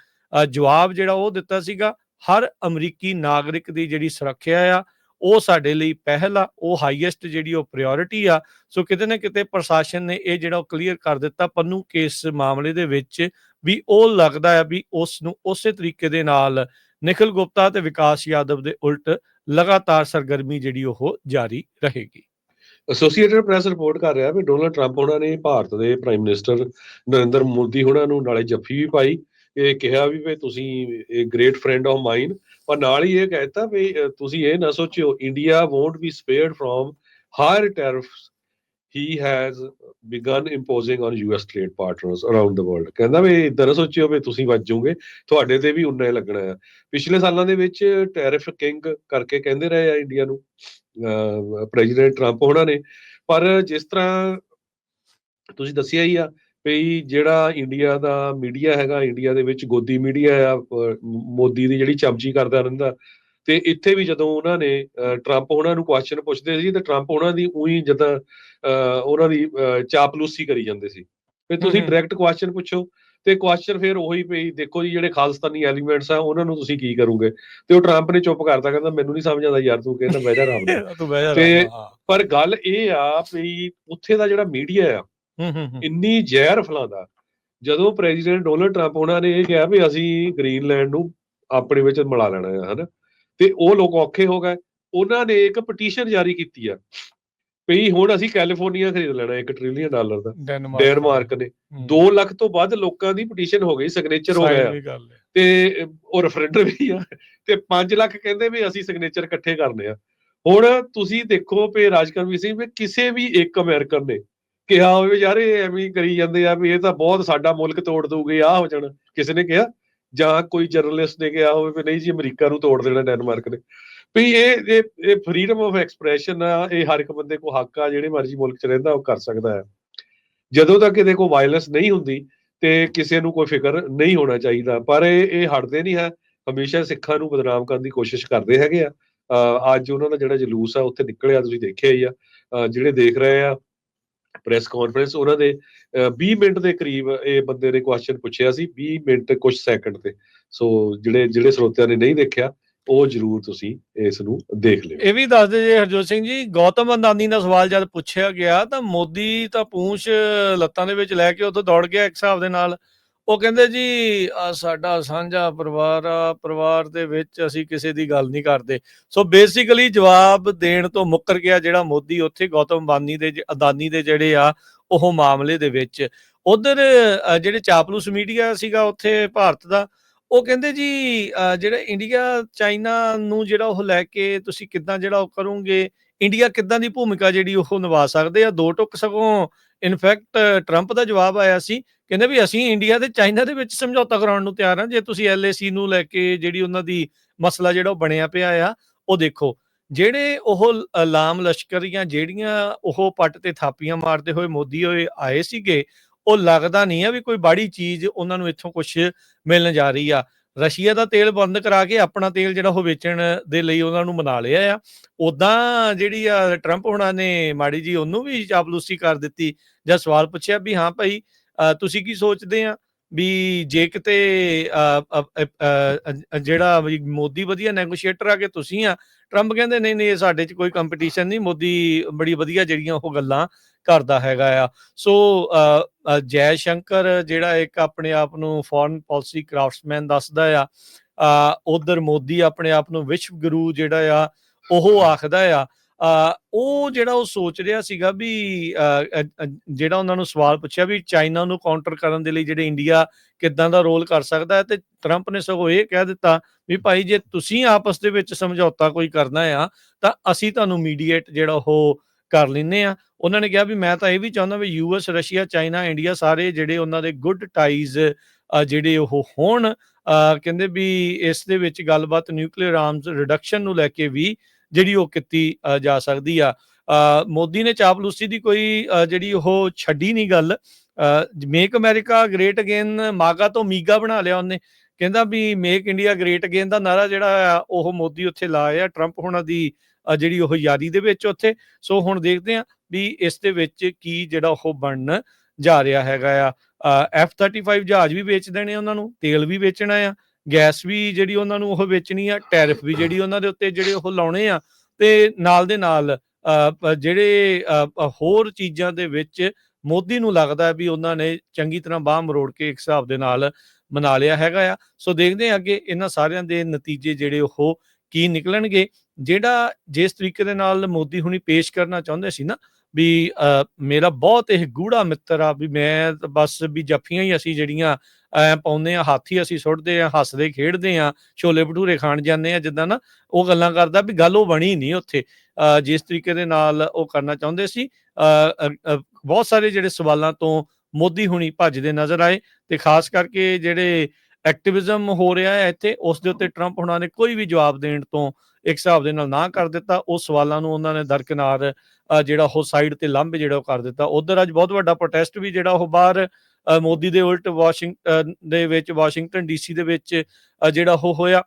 S1: ਜਵਾਬ ਜਿਹੜਾ ਉਹ ਦਿੱਤਾ ਸੀਗਾ, ਹਰ ਅਮਰੀਕੀ ਨਾਗਰਿਕ ਦੀ ਜਿਹੜੀ ਸੁਰੱਖਿਆ ਆ, ਉਹ ਸਾਡੇ ਲਈ ਪਹਿਲ ਆ, ਉਹ ਹਾਈਐਸਟ ਜਿਹੜੀ ਉਹ ਪ੍ਰਾਇੋਰਟੀ ਆ। ਸੋ ਕਿਤੇ ਨਾ ਕਿਤੇ ਪ੍ਰਸ਼ਾਸਨ ਨੇ ਇਹ ਜਿਹੜਾ ਉਹ ਕਲੀਅਰ ਕਰ ਦਿੱਤਾ ਪੰਨੂ ਕੇਸ ਮਾਮਲੇ ਦੇ ਵਿੱਚ ਵੀ ਉਹ ਲੱਗਦਾ ਆ ਵੀ ਉਸ ਨੂੰ ਉਸੇ ਤਰੀਕੇ ਦੇ ਨਾਲ ਨਿਖਿਲ ਗੁਪਤਾ ਤੇ ਵਿਕਾਸ ਯਾਦਵ ਦੇ ਉਲਟ ਲਗਾਤਾਰ ਸਰਗਰਮੀ ਜਿਹੜੀ ਉਹ ਜਾਰੀ ਰਹੇਗੀ।
S2: ਐਸੋਸੀਏਟਡ ਪ੍ਰੈਸ ਰਿਪੋਰਟ ਕਰ ਰਿਹਾ ਵੀ ਡੋਨਲਡ ਟਰੰਪ ਉਹਨਾਂ ਨੇ ਭਾਰਤ ਦੇ ਪ੍ਰਾਈਮ ਮਿਨਿਸਟਰ ਨਰਿੰਦਰ ਮੋਦੀ ਉਹਨਾਂ ਨੂੰ ਨਾਲੇ ਜੱਫੀ ਵੀ ਪਾਈ। ਇਹ ਕਿਹਾ ਵੀ ਵੀ ਤੁਸੀਂ ਇਹ ਗ੍ਰੇਟ ਫਰੈਂਡ ਆਫ ਮਾਈਨ ਪਰ ਨਾਲ ਹੀ ਇਹ ਕਹਿਤਾ ਵੀ ਤੁਸੀਂ ਇਹ ਨਾ ਸੋਚਿਓ India won't be spared from higher tariffs he has begun imposing on US trade partners around the world ਕਹਿੰਦਾ ਵੀ ਇਦਾਂ ਨਾ ਸੋਚਿਓ ਵੀ ਤੁਸੀਂ ਵੱਜੋਗੇ, ਤੁਹਾਡੇ ਤੇ ਵੀ ਉਨਾ ਹੀ ਲੱਗਣਾ ਆ। ਪਿਛਲੇ ਸਾਲਾਂ ਦੇ ਵਿੱਚ ਟੈਰਿਫ ਕਿੰਗ ਕਰਕੇ ਕਹਿੰਦੇ ਰਹੇ ਆ ਇੰਡੀਆ ਨੂੰ। ਪ੍ਰੈਜ਼ੀਡੈਂਟ ਟਰੰਪ ਉਹਨਾਂ ਨੇ। ਪਰ ਜਿਸ ਤਰ੍ਹਾਂ ਤੁਸੀਂ ਦੱਸਿਆ ਹੀ ਆ ਵੀ ਜਿਹੜਾ ਇੰਡੀਆ ਦਾ ਮੀਡੀਆ ਹੈਗਾ ਇੰਡੀਆ ਦੇ ਵਿੱਚ ਗੋਦੀ ਮੀਡੀਆ ਆ ਮੋਦੀ ਦੀ ਜਿਹੜੀ ਚਮਚੀ ਕਰਦਾ ਰਹਿੰਦਾ। ਤੇ ਇੱਥੇ ਵੀ ਜਦੋਂ ਉਹਨਾਂ ਨੇ ਟਰੰਪ ਉਹਨਾਂ ਨੂੰ ਕੁਐਸਚਨ ਪੁੱਛਦੇ ਸੀ ਤੇ ਟਰੰਪ ਉਹਨਾਂ ਦੀ ਉਹੀ ਜਦਾਂ ਉਹਨਾਂ ਦੀ ਚਾਪਲੂਸੀ ਕਰੀ ਜਾਂਦੇ ਸੀ। ਫਿਰ ਤੁਸੀਂ। ਡਾਇਰੈਕਟ ਕੁਐਸਚਨ ਪੁੱਛੋ ਤੇ ਕੁਐਸਚਨ ਫਿਰ ਉਹੀ ਪਈ ਦੇਖੋ ਜੀ ਜਿਹੜੇ ਖਾਲਸਤਾਨੀ ਐਲੀਮੈਂਟਸ ਆ ਉਹਨਾਂ ਨੂੰ ਤੁਸੀਂ ਕੀ ਕਰੋਗੇ? ਤੇ ਉਹ ਟਰੰਪ ਨੇ ਚੁੱਪ ਕਰਤਾ ਕਹਿੰਦਾ ਮੈਨੂੰ ਨਹੀਂ ਸਮਝ ਆਉਂਦਾ ਯਾਰ ਤੂੰ ਕਹਿੰਦਾ ਬਹਿ ਜਾ ਆਰਾਮ
S1: ਤੂੰ
S2: ਪਰ ਗੱਲ ਇਹ ਆ ਵੀ ਉੱਥੇ ਦਾ ਜਿਹੜਾ ਮੀਡੀਆ ਆ ਇੰਨੀ ਜ਼ਹਿਰ ਫੈਲਾਉਂਦਾ ਜਦੋਂ ਪ੍ਰੈਜ਼ੀਡੈਂਟ ਡੋਨਲਡ ਟਰੰਪ ਉਹਨਾਂ ਨੇ ਇਹ ਕਿਹਾ ਵੀ ਅਸੀਂ ਗ੍ਰੀਨਲੈਂਡ ਨੂੰ ਆਪਣੇ ਵਿੱਚ ਮਿਲਾ ਲੈਣਾ ਹੈ ਹਨਾ? ਤੇ ਉਹ ਲੋਕ ਔਖੇ ਹੋ ਗਏ। ਉਹਨਾਂ ਨੇ ਇੱਕ ਪਟੀਸ਼ਨ ਜਾਰੀ ਕੀਤੀ ਆ ਵੀ ਹੁਣ ਅਸੀਂ ਕੈਲੀਫੋਰਨੀਆ ਖਰੀਦ ਲੈਣਾ 1 ਟ੍ਰਿਲੀਅਨ ਡਾਲਰ ਦਾ।
S1: ਡੈਨਮਾਰਕ
S2: ਨੇ। 2 ਲੱਖ ਤੋਂ ਵੱਧ ਲੋਕਾਂ ਦੀ ਪਟੀਸ਼ਨ ਹੋ ਗਈ ਸਿਗਨੇਚਰ ਹੋ ਗਿਆ। ਤੇ ਉਹ ਰੈਫਰੈਂਡਮ ਵੀ ਆ। ਤੇ 5 ਲੱਖ ਕਹਿੰਦੇ ਵੀ ਅਸੀਂ ਸਿਗਨੇਚਰ ਇਕੱਠੇ ਕਰਨੇ ਆ। ਹੁਣ ਤੁਸੀਂ ਦੇਖੋ ਵੀ ਰਾਜਕਰਮੀ ਸਿੰਘ ਵੀ ਕਿਸੇ ਵੀ ਇੱਕ ਅਮਰੀਕਨ ਨੇ ਕਿਹਾ ਹੋਵੇ ਯਾਰ ਇਹ ਐਵੇਂ ਕਰੀ ਜਾਂਦੇ ਆ ਵੀ ਇਹ ਤਾਂ ਬਹੁਤ ਸਾਡਾ ਮੁਲਕ ਤੋੜ ਦੂਗੇ ਆ ਹੋ ਜਾਣਾ। ਕਿਸੇ ਨੇ ਕਿਹਾ? ਜਾਂ ਕੋਈ ਜਰਨਲਿਸਟ ਨੇ ਕਿਹਾ ਹੋਵੇ ਵੀ ਨਹੀਂ ਜੀ ਅਮਰੀਕਾ ਨੂੰ ਤੋੜ ਦੇਣਾ ਡੈਨਮਾਰਕ ਨੇ। ਵੀ ਇਹ ਇਹ ਇਹ ਫਰੀडम ਆਫ ਐਕਸਪ੍ਰੈਸ਼ਨ ਆ, ਇਹ ਹਰ ਇੱਕ ਬੰਦੇ ਕੋ ਹੱਕ ਆ, ਜਿਹੜੇ ਮਰਜ਼ੀ ਮੁਲਕ 'ਚ ਰਹਿੰਦਾ, ਉਹ ਕਰ ਸਕਦਾ ਹੈ। ਜਦੋਂ ਤੱਕ ਇਹਦੇ ਕੋ ਵਾਇਲੈਂਸ ਨਹੀਂ ਹੁੰਦੀ ਤੇ ਕਿਸੇ ਨੂੰ ਕੋਈ ਫਿਕਰ ਨਹੀਂ ਹੋਣਾ ਚਾਹੀਦਾ, ਪਰ ਇਹ ਇਹ ਹਟਦੇ ਨਹੀਂ ਹੈ। ਹਮੇਸ਼ਾ ਸਿੱਖਾਂ ਨੂੰ ਬਦਨਾਮ ਕਰਨ ਦੀ ਕੋਸ਼ਿਸ਼ ਕਰਦੇ ਹੈਗੇ ਆ। ਅੱਜ ਉਹਨਾਂ ਦਾ ਜਿਹੜਾ ਜਲੂਸ ਆ, ਉੱਥੇ ਨਿਕਲਿਆ, ਤੁਸੀਂ ਦੇਖਿਆ ਹੀ ਆ। ਜਿਹੜੇ ਦੇਖ ਰਹੇ ਆ ਪ੍ਰੈਸ ਕਾਨਫਰੰਸ ਉਹਨਾਂ ਦੇ, ਅਹ 20 ਮਿੰਟ ਦੇ ਕਰੀਬ ਇਹ ਬੰਦੇ ਨੇ ਕੁਐਸਚਨ ਪੁੱਛਿਆ ਸੀ 20 ਮਿੰਟ ਕੁਝ ਸੈਕਿੰਡ ਤੇ। ਸੋ ਜਿਹੜੇ ਜਿਹੜੇ ਸਰੋਤਿਆਂ ਨੇ ਨਹੀਂ ਦੇਖਿਆ ਉਹ ਜਰੂਰ ਤੁਸੀਂ ਇਸ ਨੂੰ ਦੇਖ ਲਿਓ।
S1: ਇਹ ਵੀ ਦੱਸ ਦੇ ਜੇ ਹਰਜੋਤ ਸਿੰਘ ਜੀ, ਗੌਤਮ ਅਦਾਨੀ ਦਾ ਸਵਾਲ ਜਦ ਪੁੱਛਿਆ ਗਿਆ ਤਾਂ ਮੋਦੀ ਤਾਂ ਪੂੰਛ ਲੱਤਾਂ ਦੇ ਵਿੱਚ ਲੈ ਕੇ ਉੱਥੋਂ ਦੌੜ ਗਿਆ ਇੱਕ ਹਿਸਾਬ ਦੇ ਨਾਲ। ਉਹ ਕਹਿੰਦੇ ਜੀ ਆਹ ਸਾਡਾ ਸਾਂਝਾ ਪਰਿਵਾਰ ਆ, ਪਰਿਵਾਰ ਦੇ ਵਿੱਚ ਅਸੀਂ ਕਿਸੇ ਦੀ ਗੱਲ ਨਹੀਂ ਕਰਦੇ। ਸੋ ਬੇਸਿਕਲੀ ਜਵਾਬ ਦੇਣ ਤੋਂ ਮੁੱਕਰ ਗਿਆ ਜਿਹੜਾ ਮੋਦੀ ਉੱਥੇ ਗੌਤਮ ਅਦਾਨੀ ਦੇ ਅਦਾਨੀ ਦੇ ਜਿਹੜੇ ਆ, ਉਹ ਮਾਮਲੇ ਦੇ ਵਿੱਚ। ਉਧਰ ਜਿਹੜੇ ਚਾਪਲੂਸ ਮੀਡੀਆ ਸੀਗਾ ਉੱਥੇ ਭਾਰਤ ਦਾ ਉਹ ਕਹਿੰਦੇ ਜੀ ਜਿਹੜਾ ਇੰਡੀਆ ਚਾਈਨਾ ਨੂੰ ਜਿਹੜਾ ਉਹ ਲੈ ਕੇ ਤੁਸੀਂ ਕਿੱਦਾਂ ਜਿਹੜਾ ਉਹ ਕਰੋਗੇ ਇੰਡੀਆ ਕਿੱਦਾਂ ਦੀ ਭੂਮਿਕਾ ਜਿਹੜੀ ਉਹ ਨਿਭਾ ਸਕਦੇ ਆ? ਦੋ ਟੁਕ ਸਗੋਂ ਇਨਫੈਕਟ ਟਰੰਪ ਦਾ ਜਵਾਬ ਆਇਆ ਸੀ, ਕਹਿੰਦੇ ਵੀ ਅਸੀਂ ਇੰਡੀਆ ਤੇ ਚਾਈਨਾ ਦੇ ਵਿੱਚ ਸਮਝੌਤਾ ਕਰਾਉਣ ਨੂੰ ਤਿਆਰ ਹਾਂ ਜੇ ਤੁਸੀਂ ਐਲਏਸੀ ਨੂੰ ਲੈ ਕੇ ਜਿਹੜੀ ਉਹਨਾਂ ਦੀ ਮਸਲਾ ਜਿਹੜਾ ਉਹ ਬਣਿਆ ਪਿਆ ਆ, ਉਹ ਦੇਖੋ, ਜਿਹੜੇ ਉਹ ਲ- ਲਾਮ ਲਸ਼ਕਰੀਆਂ ਜਿਹੜੀਆਂ ਉਹ ਪੱਟ ਤੇ ਥਾਪੀਆਂ ਮਾਰਦੇ ਹੋਏ ਮੋਦੀ ਹੋਏ ਆਏ ਸੀਗੇ ਉਹ ਲੱਗਦਾ ਨਹੀਂ ਆ ਵੀ ਕੋਈ ਬਾੜੀ ਚੀਜ਼ ਉਹਨਾਂ ਨੂੰ ਇੱਥੋਂ ਕੁਝ ਮਿਲਣ ਜਾ ਰਹੀ ਆ। ਰਸ਼ੀਆ ਦਾ ਤੇਲ ਬੰਦ ਕਰਾ ਕੇ ਆਪਣਾ ਤੇਲ ਜਿਹੜਾ ਉਹ ਵੇਚਣ ਦੇ ਲਈ ਉਹਨਾਂ ਨੂੰ ਮਨਾ ਲਿਆ ਆ। ਉਦਾਂ ਜਿਹੜੀ ਆ ਟਰੰਪ ਹੁਣਾਂ ਨੇ ਮਾੜੀ ਜੀ ਉਹਨੂੰ ਵੀ ਚਾਪਲੂਸੀ ਕਰ ਦਿੱਤੀ ਜਾਂ ਸਵਾਲ ਪੁੱਛਿਆ ਵੀ ਹਾਂ ਭਾਈ ਤੁਸੀਂ ਕੀ ਸੋਚਦੇ ਆ? ਵੀ ਜੇ ਕਿਤੇ ਜਿਹੜਾ ਵੀ ਮੋਦੀ ਵਧੀਆ ਨੈਗੋਸ਼ੀਏਟਰ ਆ ਕੇ ਤੁਸੀਂ ਆ ਟਰੰਪ ਕਹਿੰਦੇ ਨਹੀਂ ਨਹੀਂ ਇਹ ਸਾਡੇ 'ਚ ਕੋਈ ਕੰਪੀਟੀਸ਼ਨ ਨਹੀਂ ਮੋਦੀ ਬੜੀ ਵਧੀਆ ਜਿਹੜੀਆਂ ਉਹ ਗੱਲਾਂ ਕਰਦਾ ਹੈਗਾ ਆ। ਸੋ ਅ, ਜੈ ਸ਼ੰਕਰ ਜਿਹੜਾ ਇੱਕ ਆਪਣੇ ਆਪ ਨੂੰ ਫੋਰਨ ਪਾਲਿਸੀ ਕਰਾਫਟਸਮੈਨ ਦੱਸਦਾ ਆ ਉਧਰ ਮੋਦੀ ਆਪਣੇ ਆਪ ਨੂੰ ਵਿਸ਼ਵ ਗੁਰੂ ਜਿਹੜਾ ਆ ਉਹ ਆਖਦਾ ਆ ਉਹ ਜਿਹੜਾ ਉਹ ਸੋਚ ਰਿਹਾ ਸੀਗਾ ਵੀ ਜਿਹੜਾ ਉਹਨਾਂ ਨੂੰ ਸਵਾਲ ਪੁੱਛਿਆ ਵੀ ਚਾਈਨਾ ਨੂੰ ਕਾਊਂਟਰ ਕਰਨ ਦੇ ਲਈ ਜਿਹੜੇ ਇੰਡੀਆ ਕਿੱਦਾਂ ਦਾ ਰੋਲ ਕਰ ਸਕਦਾ ਹੈ ਤੇ ਟਰੰਪ ਨੇ ਸਗੋਂ ਇਹ ਕਹਿ ਦਿੱਤਾ ਵੀ ਭਾਈ ਜੇ ਤੁਸੀਂ ਆਪਸ ਦੇ ਵਿੱਚ ਸਮਝੌਤਾ ਕੋਈ ਕਰਨਾ ਆ, ਤਾਂ ਅਸੀਂ ਤੁਹਾਨੂੰ ਮੀਡੀਏਟ ਜਿਹੜਾ ਉਹ ਕਰ ਲੈਨੇ ਆ ਉਹਨਾਂ ਨੇ ਕਿਹਾ ਵੀ ਮੈਂ ਤਾਂ ਇਹ ਵੀ ਚਾਹੁੰਦਾ ਵੀ ਯੂਐਸ ਰਸ਼ੀਆ ਚਾਈਨਾ ਇੰਡੀਆ ਸਾਰੇ ਜਿਹੜੇ ਉਹਨਾਂ ਦੇ ਗੁੱਡ ਟਾਈਜ਼ ਜਿਹੜੇ ਉਹ ਹੋਣ ਕਹਿੰਦੇ ਵੀ ਇਸ ਦੇ ਵਿੱਚ ਗੱਲਬਾਤ ਨਿਊਕਲੀਅਰ ਆਰਮਸ ਰਿਡਕਸ਼ਨ ਨੂੰ ਲੈ ਕੇ ਵੀ ਜਿਹੜੀ ਉਹ ਕੀਤੀ ਜਾ ਸਕਦੀ ਆ। ਮੋਦੀ ਨੇ ਚਾਪਲੂਸੀ ਦੀ ਕੋਈ ਜਿਹੜੀ ਉਹ ਛੱਡੀ ਨਹੀਂ ਗੱਲ। Make America great again MAGA ਤੋਂ ਮੀਗਾ ਬਣਾ ਲਿਆ ਉਹਨੇ। ਕਹਿੰਦਾ ਵੀ ਮੇਕ ਇੰਡੀਆ ਗ੍ਰੇਟ ਅਗੇਨ ਦਾ ਨਾਰਾ ਜਿਹੜਾ ਆ, ਉਹ ਮੋਦੀ ਉੱਥੇ ਲਾਇਆ ਟਰੰਪ ਹੋਣਾ ਦੀ ਜਿਹੜੀ ਉਹ ਯਾਰੀ ਦੇ ਵਿੱਚ ਉੱਥੇ। ਸੋ ਹੁਣ ਦੇਖਦੇ ਆ ਵੀ ਇਸ ਦੇ ਵਿੱਚ ਕੀ ਜਿਹੜਾ ਉਹ ਬਣਨ ਜਾ ਰਿਹਾ ਹੈਗਾ ਆ। F35 ਜਹਾਜ਼ ਵੀ ਵੇਚ ਦੇਣੇ ਉਹਨਾਂ ਨੂੰ, ਤੇਲ ਵੀ ਵੇਚਣਾ ਆ। ਗੈਸ ਵੀ ਜਿਹੜੀ ਉਹਨਾਂ ਨੂੰ ਉਹ ਵੇਚਣੀ ਆ ਟੈਰਿਫ ਵੀ ਜਿਹੜੀ ਉਹਨਾਂ ਦੇ ਉੱਤੇ ਜਿਹੜੇ ਉਹ ਲਾਉਣੇ ਆ ਤੇ ਨਾਲ ਦੇ ਨਾਲ ਜਿਹੜੇ ਹੋਰ ਚੀਜ਼ਾਂ ਦੇ ਵਿੱਚ ਮੋਦੀ ਨੂੰ ਲੱਗਦਾ ਵੀ ਉਹਨਾਂ ਨੇ ਚੰਗੀ ਤਰ੍ਹਾਂ ਬਾਹ ਮਰੋੜ ਕੇ ਇੱਕ ਹਿਸਾਬ ਦੇ ਨਾਲ ਮਨਾ ਲਿਆ ਹੈਗਾ ਆ। ਸੋ ਦੇਖਦੇ ਹਾਂ ਅੱਗੇ ਇਹਨਾਂ ਸਾਰਿਆਂ ਦੇ ਨਤੀਜੇ ਜਿਹੜੇ ਉਹ ਕੀ ਨਿਕਲਣਗੇ। ਜਿਹੜਾ ਜਿਸ ਤਰੀਕੇ ਦੇ ਨਾਲ ਮੋਦੀ ਹੁਣੀ ਪੇਸ਼ ਕਰਨਾ ਚਾਹੁੰਦੇ ਸੀ ਨਾ ਵੀ ਅ, ਮੇਰਾ ਬਹੁਤ ਇਹ ਗੂੜਾ ਮਿੱਤਰ ਆ ਵੀ ਮੈਂ ਬਸ ਵੀ ਜੱਫੀਆਂ ਹੀ ਅਸੀਂ ਜਿਹੜੀਆਂ ਐ ਪਾਉਂਦੇ ਆ ਹਾਥੀ ਅਸੀਂ ਸੁੱਟਦੇ ਆ ਹੱਸਦੇ ਖੇਡਦੇ ਆ ਛੋਲੇ ਭਟੂਰੇ ਖਾਣ ਜਾਂਦੇ ਆ ਜਿੱਦਾਂ ਨਾ ਉਹ ਗੱਲਾਂ ਕਰਦਾ ਵੀ ਗੱਲ ਉਹ ਬਣੀ ਨਹੀਂ ਉੱਥੇ। ਜਿਸ ਤਰੀਕੇ ਦੇ ਨਾਲ ਉਹ ਕਰਨਾ ਚਾਹੁੰਦੇ ਸੀ ਬਹੁਤ ਸਾਰੇ ਜਿਹੜੇ ਸਵਾਲਾਂ ਤੋਂ ਮੋਦੀ ਹੁਣੀ ਭੱਜਦੇ ਨਜ਼ਰ ਆਏ ਤੇ ਖਾਸ ਕਰਕੇ ਜਿਹੜੇ ਐਕਟਿਵਿਜ਼ਮ ਹੋ ਰਿਹਾ ਹੈ ਇੱਥੇ, ਉਸ ਦੇ ਉੱਤੇ ਟਰੰਪ ਹੁਣਾਂ ਨੇ ਕੋਈ ਵੀ ਜਵਾਬ ਦੇਣ ਤੋਂ ਇੱਕ ਹਿਸਾਬ ਦੇ ਨਾਲ ਨਾ ਕਰ ਦਿੱਤਾ। ਉਹ ਸਵਾਲਾਂ ਨੂੰ ਉਹਨਾਂ ਨੇ ਦਰਕਿਨਾਰ ਜਿਹੜਾ ਉਹ ਸਾਈਡ ਤੇ ਲੰਬ ਜਿਹੜਾ ਉਹ ਕਰ ਦਿੱਤਾ। ਉਧਰ ਅੱਜ ਬਹੁਤ ਵੱਡਾ ਪ੍ਰੋਟੈਸਟ ਵੀ ਜਿਹੜਾ ਉਹ ਬਾਹਰ ਮੋਦੀ ਦੇ ਉਲਟ ਵਾਸ਼ਿੰਗਟਨ ਦੇ ਵਿੱਚ ਵਾਸ਼ਿੰਗਟਨ ਡੀਸੀ ਦੇ ਵਿੱਚ ਜਿਹੜਾ ਉਹ ਹੋਇਆ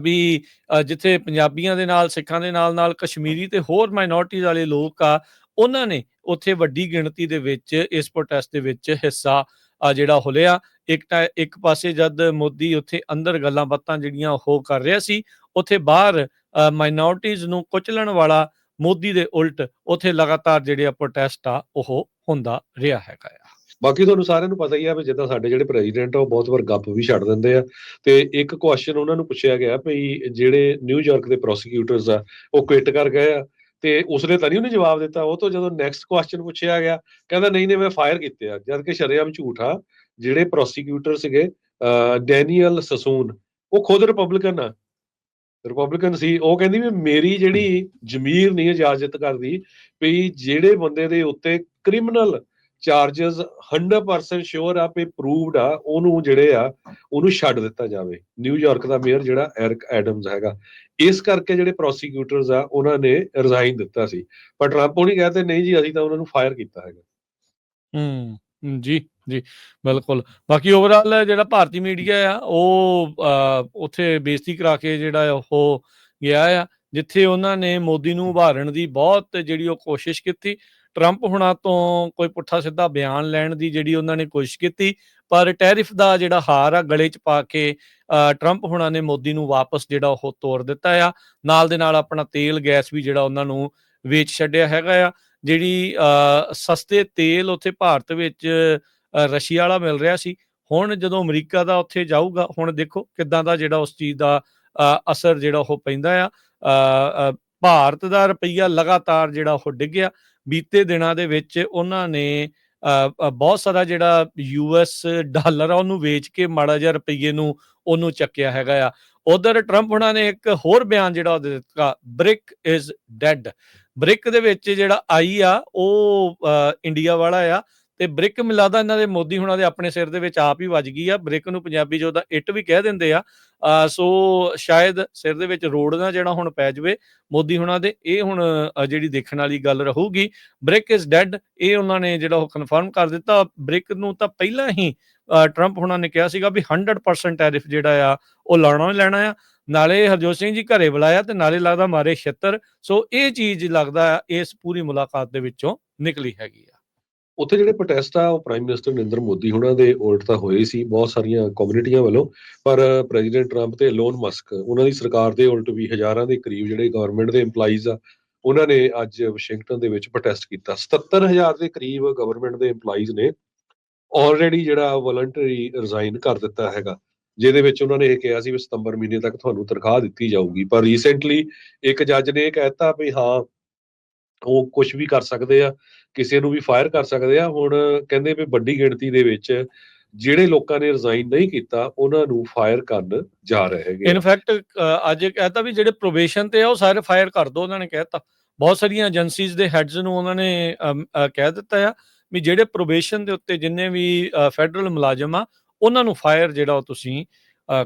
S1: ਵੀ ਜਿੱਥੇ ਪੰਜਾਬੀਆਂ ਦੇ ਨਾਲ, ਸਿੱਖਾਂ ਦੇ ਨਾਲ ਨਾਲ ਕਸ਼ਮੀਰੀ ਤੇ ਹੋਰ ਮਾਈਨੋਰਟੀਜ਼ ਵਾਲੇ ਲੋਕ ਆ, ਉਹਨਾਂ ਨੇ ਉੱਥੇ ਵੱਡੀ ਗਿਣਤੀ ਦੇ ਵਿੱਚ ਇਸ ਪ੍ਰੋਟੈਸਟ ਦੇ ਵਿੱਚ ਹਿੱਸਾ ਜਿਹੜਾ ਉਹ ਲਿਆ। ਇੱਕ ਤਾਂ ਇੱਕ ਪਾਸੇ ਜਦ ਮੋਦੀ ਉੱਥੇ ਅੰਦਰ ਗੱਲਾਂ ਬਾਤਾਂ ਜਿਹੜੀਆਂ ਉਹ ਕਰ ਰਿਹਾ ਸੀ, ਉੱਥੇ ਬਾਹਰ ਮਾਈਨੋਰਟੀਜ਼ ਨੂੰ ਕੁਚਲਣ ਵਾਲਾ ਮੋਦੀ ਦੇ ਉਲਟ ਉੱਥੇ ਲਗਾਤਾਰ ਜਿਹੜੇ ਆ ਪ੍ਰੋਟੈਸਟ ਆ, ਉਹ ਹੁੰਦਾ ਰਿਹਾ ਹੈਗਾ ਆ।
S2: ਬਾਕੀ ਤੁਹਾਨੂੰ ਸਾਰਿਆਂ ਨੂੰ ਪਤਾ ਹੀ ਆ ਵੀ ਜਿੱਦਾਂ ਸਾਡੇ ਜਿਹੜੇ ਪ੍ਰੈਜ਼ੀਡੈਂਟ ਆ ਉਹ ਬਹੁਤ ਵਾਰ ਗੱਪ ਵੀ ਛੱਡ ਦਿੰਦੇ ਆ। ਤੇ ਇੱਕ ਕੁਐਸਚਨ ਉਹਨਾਂ ਨੂੰ ਪੁੱਛਿਆ ਗਿਆ ਵੀ ਜਿਹੜੇ ਨਿਊਯਾਰਕ ਦੇ ਪ੍ਰੋਸੀਕਿਊਟਰਸ ਆ ਉਹ ਕੁਇਟ ਕਰ ਗਏ ਆ। ਤੇ ਉਸਨੇ ਤਾਂ ਨਹੀਂ ਉਹਨੇ ਜਵਾਬ ਦਿੱਤਾ ਉਹ ਤੋਂ ਜਦੋਂ ਨੈਕਸਟ ਕੁਐਸਚਨ ਪੁੱਛਿਆ ਗਿਆ ਕਹਿੰਦਾ ਨਹੀਂ ਨਹੀਂ ਮੈਂ ਫਾਇਰ ਕੀਤੇ ਆ। ਜਦ ਕਿ ਸ਼ਰੇਆਮ ਝੂਠ ਆ ਜਿਹੜੇ ਪ੍ਰੋਸੀਕਿਊਟਰ ਸੀਗੇ ਅਹ, ਡੈਨੀਅਲ ਸਸੂਨ ਉਹ ਖੁਦ ਰਿਪਬਲਿਕਨ ਆ। ਰਿਪਬਲਿਕਨ ਸੀ ਉਹ ਕਹਿੰਦੀ ਵੀ ਮੇਰੀ ਜਿਹੜੀ ਜ਼ਮੀਰ ਨਹੀਂ ਇਜਾਜ਼ਤ ਕਰਦੀ ਵੀ ਜਿਹੜੇ ਬੰਦੇ ਦੇ ਉੱਤੇ ਕ੍ਰਿਮੀਨਲ ਚਾਰजेस 100% ਸ਼ੋਰ ਆ ਵੀ ਪ੍ਰੂਵਡ ਆ, ਉਹਨੂੰ ਜਿਹੜੇ ਆ, ਉਹਨੂੰ ਛੱਡ ਦਿੱਤਾ ਜਾਵੇ। ਨਿਊਯਾਰਕ ਦਾ ਮੇਅਰ ਜਿਹੜਾ ਐਰਿਕ ਐਡਮਸ ਹੈਗਾ, ਇਸ ਕਰਕੇ ਜਿਹੜੇ ਪ੍ਰੋਸੀਕਿਊਟਰਸ ਆ, ਉਹਨਾਂ ਨੇ ਰਿਜ਼ਾਈਨ ਦਿੱਤਾ ਸੀ। ਪਰ ਟਰੰਪ ਉਹਨੇ ਕਹਿੰਦੇ ਨਹੀਂ ਜੀ, ਅਸੀਂ ਤਾਂ ਉਹਨਾਂ ਨੂੰ ਫਾਇਰ ਕੀਤਾ ਹੈਗਾ।
S1: ਹੂੰ, ਜੀ ਜੀ, ਬਿਲਕੁਲ। ਬਾਕੀ ਓਵਰਆਲ ਜਿਹੜਾ ਭਾਰਤੀ ਮੀਡੀਆ ਆ, ਉਹ ਉੱਥੇ ਬੇਇੱਜ਼ਤੀ ਕਰਾ ਕੇ ਜਿਹੜਾ ਉਹ ਗਿਆ ਆ, ਜਿੱਥੇ ਉਹਨਾਂ ਨੇ ਮੋਦੀ ਨੂੰ ਉਭਾਰਨ ਦੀ ਬਹੁਤ ਜਿਹੜੀ ਉਹ ਕੋਸ਼ਿਸ਼ ਕੀਤੀ ਟਰੰਪ ਹੁਣਾਂ ਤੋਂ ਕੋਈ ਪੁੱਠਾ ਸਿੱਧਾ ਬਿਆਨ ਲੈਣ ਦੀ ਜਿਹੜੀ ਉਹਨਾਂ ਨੇ ਕੋਸ਼ਿਸ਼ ਕੀਤੀ ਪਰ ਟੈਰਿਫ ਦਾ ਜਿਹੜਾ ਹਾਰ ਆ ਗਲੇ 'ਚ ਪਾ ਕੇ ਅ, ਟਰੰਪ ਹੁਣਾਂ ਨੇ ਮੋਦੀ ਨੂੰ ਵਾਪਸ ਜਿਹੜਾ ਉਹ ਤੋੜ ਦਿੱਤਾ ਆ। ਨਾਲ ਦੇ ਨਾਲ ਆਪਣਾ ਤੇਲ ਗੈਸ ਵੀ ਜਿਹੜਾ ਉਹਨਾਂ ਨੂੰ ਵੇਚ ਛੱਡਿਆ ਹੈਗਾ ਆ ਜਿਹੜੀ ਅ, ਸਸਤੇ ਤੇਲ ਉੱਥੇ ਭਾਰਤ ਵਿੱਚ ਰਸ਼ੀਆ ਵਾਲਾ ਮਿਲ ਰਿਹਾ ਸੀ। ਹੁਣ ਜਦੋਂ ਅਮਰੀਕਾ ਦਾ ਉੱਥੇ ਜਾਊਗਾ ਹੁਣ ਦੇਖੋ ਕਿੱਦਾਂ ਦਾ ਜਿਹੜਾ ਉਸ ਚੀਜ਼ ਦਾ ਅ, ਅਸਰ ਜਿਹੜਾ ਉਹ ਪੈਂਦਾ ਆ। ਅ, ਭਾਰਤ ਦਾ ਰੁਪਈਆ ਲਗਾਤਾਰ ਜਿਹੜਾ ਉਹ ਡਿੱਗਿਆ ਬੀਤੇ ਦਿਨਾਂ ਦੇ ਵਿੱਚ ਉਹਨਾਂ ਨੇ ਬਹੁਤ ਸਾਰਾ ਜਿਹੜਾ ਯੂਐਸ ਡਾਲਰ ਆ ਉਹਨੂੰ ਵੇਚ ਕੇ ਮਾੜਾ ਜਿਹਾ ਰੁਪਈਏ ਨੂੰ ਉਹਨੂੰ ਚੱਕਿਆ ਹੈਗਾ ਆ। ਉਧਰ ਟਰੰਪ ਉਹਨਾਂ ਨੇ ਇੱਕ ਹੋਰ ਬਿਆਨ ਜਿਹੜਾ ਉਹ ਦੇ ਦਿੱਤਾ ਬ੍ਰਿਕ ਇਜ਼ ਡੈਡ। ਬ੍ਰਿਕ ਦੇ ਵਿੱਚ ਜਿਹੜਾ ਆਈ ਆ ਉਹ ਅ, ਇੰਡੀਆ ਵਾਲਾ ਆ ਤੇ ਬ੍ਰਿਕ ਮਿਲਾਦਾ ਇਹਨਾਂ ਦੇ ਮੋਦੀ ਹੁਣਾਂ ਦੇ ਆਪਣੇ ਸਿਰ ਦੇ ਵਿੱਚ ਆਪ ਹੀ ਵੱਜ ਗਈ ਆ। ਬ੍ਰਿਕ ਨੂੰ ਪੰਜਾਬੀ 'ਚ ਉਹਦਾ ਇੱਟ ਵੀ ਕਹਿ ਦਿੰਦੇ ਆ। ਸੋ ਸ਼ਾਇਦ ਸਿਰ ਦੇ ਵਿੱਚ ਰੋੜ ਨਾ ਜਿਹੜਾ ਹੁਣ ਪੈ ਜਾਵੇ ਮੋਦੀ ਹੁਣਾਂ ਦੇ, ਇਹ ਹੁਣ ਜਿਹੜੀ ਦੇਖਣ ਵਾਲੀ ਗੱਲ ਰਹੂਗੀ। ਬ੍ਰਿਕ ਇਜ਼ ਡੈਡ, ਇਹ ਉਹਨਾਂ ਨੇ ਜਿਹੜਾ ਉਹ ਕਨਫਰਮ ਕਰ ਦਿੱਤਾ। ਬ੍ਰਿਕ ਨੂੰ ਤਾਂ ਪਹਿਲਾਂ ਹੀ ਟਰੰਪ ਹੁਣਾਂ ਨੇ ਕਿਹਾ ਸੀਗਾ ਵੀ 100% ਟੈਰਿਫ ਜਿਹੜਾ ਆ, ਉਹ ਲਾਉਣਾ ਹੀ ਲੈਣਾ ਆ। ਨਾਲੇ ਹਰਜੋਤ ਸਿੰਘ ਜੀ ਘਰੇ ਬੁਲਾਇਆ ਤੇ ਨਾਲੇ ਲੱਗਦਾ ਮਾਰੇ ਛਿੱਤਰ। ਸੋ ਇਹ ਚੀਜ਼ ਲੱਗਦਾ ਆ, ਇਸ ਪੂਰੀ ਮੁਲਾਕਾਤ ਦੇ ਵਿੱਚੋਂ ਨਿਕਲੀ ਹੈਗੀ ਆ।
S2: ਉੱਥੇ ਜਿਹੜੇ ਪ੍ਰੋਟੈਸਟ ਆ, ਉਹ ਪ੍ਰਾਈਮ ਮਿਨਿਸਟਰ ਨਰਿੰਦਰ ਮੋਦੀ ਹੁਣਾਂ ਦੇ ਉਲਟ ਤਾਂ ਹੋਏ ਸੀ, ਬਹੁਤ ਸਾਰੀਆਂ ਕਮਿਊਨਿਟੀਆਂ ਵੱਲੋਂ, ਪਰ ਪ੍ਰੈਜ਼ੀਡੈਂਟ ਟਰੰਪ ਤੇ ਲੋਨ ਮਸਕ ਉਹਨਾਂ ਦੀ ਸਰਕਾਰ ਦੇ ਉਲਟ ਵੀ ਹਜ਼ਾਰਾਂ ਦੇ ਕਰੀਬ ਜਿਹੜੇ ਗਵਰਨਮੈਂਟ ਦੇ EMPLOYEES ਆ, ਉਹਨਾਂ ਨੇ ਅੱਜ ਵਾਸ਼ਿੰਗਟਨ ਦੇ ਵਿੱਚ ਪ੍ਰੋਟੈਸਟ ਕੀਤਾ। 77000 ਦੇ ਕਰੀਬ ਗਵਰਨਮੈਂਟ ਦੇ EMPLOYEES ਨੇ ਆਲਰੇਡੀ ਜਿਹੜਾ ਵੋਲੰਟਰੀ ਰਿਜ਼ਾਈਨ ਕਰ ਦਿੱਤਾ ਹੈਗਾ, ਜਿਹਦੇ ਵਿੱਚ ਉਹਨਾਂ ਨੇ ਇਹ ਕਿਹਾ ਸੀ ਵੀ ਸਤੰਬਰ ਮਹੀਨੇ ਤੱਕ ਤੁਹਾਨੂੰ ਤਨਖਾਹ ਦਿੱਤੀ ਜਾਊਗੀ। ਪਰ ਰੀਸੈਂਟਲੀ ਇੱਕ ਜੱਜ ਨੇ ਇਹ ਕਹਿਤਾ ਵੀ ਹਾਂ ਉਹ ਕੁਝ ਵੀ ਕਰ ਸਕਦੇ ਆ, ਕਿਸੇ ਨੂੰ ਵੀ ਫਾਇਰ ਕਰ ਸਕਦੇ ਆ, ਹੁਣ ਕਹਿੰਦੇ ਵੀ ਵੱਡੀ ਗਿਣਤੀ ਦੇ ਵਿੱਚ ਜਿਹੜੇ ਲੋਕਾਂ ਨੇ ਰਿਜ਼ਾਈਨ ਨਹੀਂ ਕੀਤਾ, ਉਹਨਾਂ ਨੂੰ ਫਾਇਰ ਕਰਨ ਜਾ ਰਹੇ ਹੈਗੇ
S1: ਇਨਫੈਕਟ ਅੱਜ ਇਹ ਕਹਿਤਾ ਵੀ ਜਿਹੜੇ ਪ੍ਰੋਬੇਸ਼ਨ ਤੇ ਆ, ਉਹ ਸਾਰੇ ਫਾਇਰ ਕਰ ਦੋ, ਉਹਨਾਂ ਨੇ ਕਹਿਤਾ ਬਹੁਤ ਸਾਰੀਆਂ ਏਜੰਸੀਜ਼ ਦੇ ਹੈਡਸ ਨੂੰ ਉਹਨਾਂ ਨੇ ਕਹਿ ਦਿੱਤਾ ਆ ਵੀ ਜਿਹੜੇ ਪ੍ਰੋਬੇਸ਼ਨ ਦੇ ਉੱਤੇ ਜਿੰਨੇ ਵੀ ਫੈਡਰਲ ਮੁਲਾਜ਼ਮ ਆ, ਉਹਨਾਂ ਨੂੰ ਫਾਇਰ ਜਿਹੜਾ ਉਹ ਤੁਸੀਂ